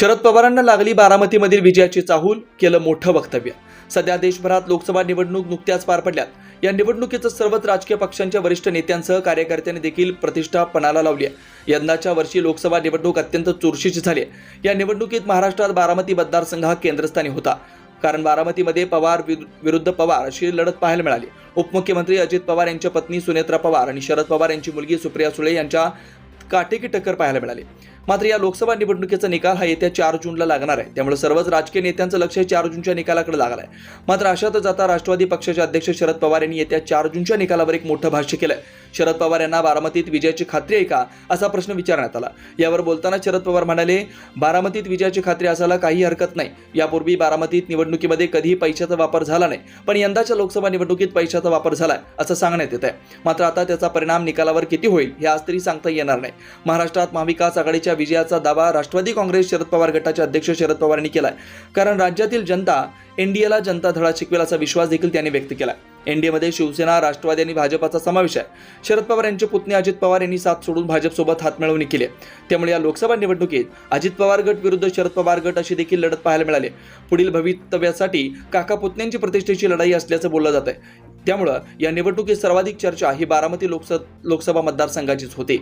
शरद पवारांना लागली बारामतीमधील विजयाची चाहूल केलं मोठं वक्तव्य. सध्या देशभरात लोकसभा निवडणूक नुकत्याच पार पडल्यात. या निवडणुकीचं सर्वच राजकीय पक्षांच्या वरिष्ठ नेत्यांसह कार्यकर्त्यांनी देखील प्रतिष्ठा पणाला लावली आहे. यंदाच्या वर्षी लोकसभा निवडणूक अत्यंत चुरशीची झाली आहे. या निवडणुकीत महाराष्ट्रात बारामती मतदारसंघ हा केंद्रस्थानी होता. कारण बारामतीमध्ये पवार विरु- विरुद्ध पवार अशी लढत पाहायला मिळाली. उपमुख्यमंत्री अजित पवार यांच्या पत्नी सुनेत्रा पवार आणि शरद पवार यांची मुलगी सुप्रिया सुळे यांच्या काटेकी टक्कर पाहायला मिळाली. मात्र या लोकसभा निवडणुकीचा निकाल हा येत्या चार जूनला लागणार आहे. त्यामुळे सर्वच राजकीय नेत्यांचं लक्ष हे चार जूनच्या निकालाकडे लागलं आहे. मात्र अशातच आता राष्ट्रवादी पक्षाचे अध्यक्ष शरद पवार यांनी येत्या चार जूनच्या निकालावर एक मोठं भाष्य केलंय. शरद पवार यांना बारामतीत विजयाची खात्री आहे का असा प्रश्न विचारण्यात आला. यावर बोलताना शरद पवार म्हणाले बारामतीत विजयाची खात्री असायला काही हरकत नाही. यापूर्वी बारामतीत निवडणुकीमध्ये कधीही पैशाचा वापर झाला नाही. पण यंदाच्या लोकसभा निवडणुकीत पैशाचा वापर झालाय असं सांगण्यात येत आहे मात्र आता त्याचा परिणाम निकालावर किती होईल हे आज तरी सांगता येणार नाही. महाराष्ट्रात महाविकास आघाडीच्या विजयाचा दावा राष्ट्रवादी काँग्रेस शरद पवार गटाचे अध्यक्ष शरद पवार यांनी केलाय. कारण राज्यातील जनता एनडीएला जनता धडा शिकवेल असा विश्वास देखील त्यांनी व्यक्त केला एनडीएमध्ये शिवसेना राष्ट्रवादी आणि भाजपाचा समावेश आहे. शरद पवार यांचे पुतणे अजित पवार यांनी साथ सोडून भाजपसोबत हातमिळवणी केली त्यामुळे या लोकसभा निवडणुकीत अजित पवार गट विरुद्ध शरद पवार गट अशी देखील लढत पाहायला मिळाली. पुढील भवितव्यासाठी काका पुतण्यांची प्रतिष्ठेची लढाई असल्याचं बोललं जात आहे त्यामुळं या निवडणुकीत सर्वाधिक चर्चा ही बारामती लोकस लोकसभा मतदारसंघाचीच होती.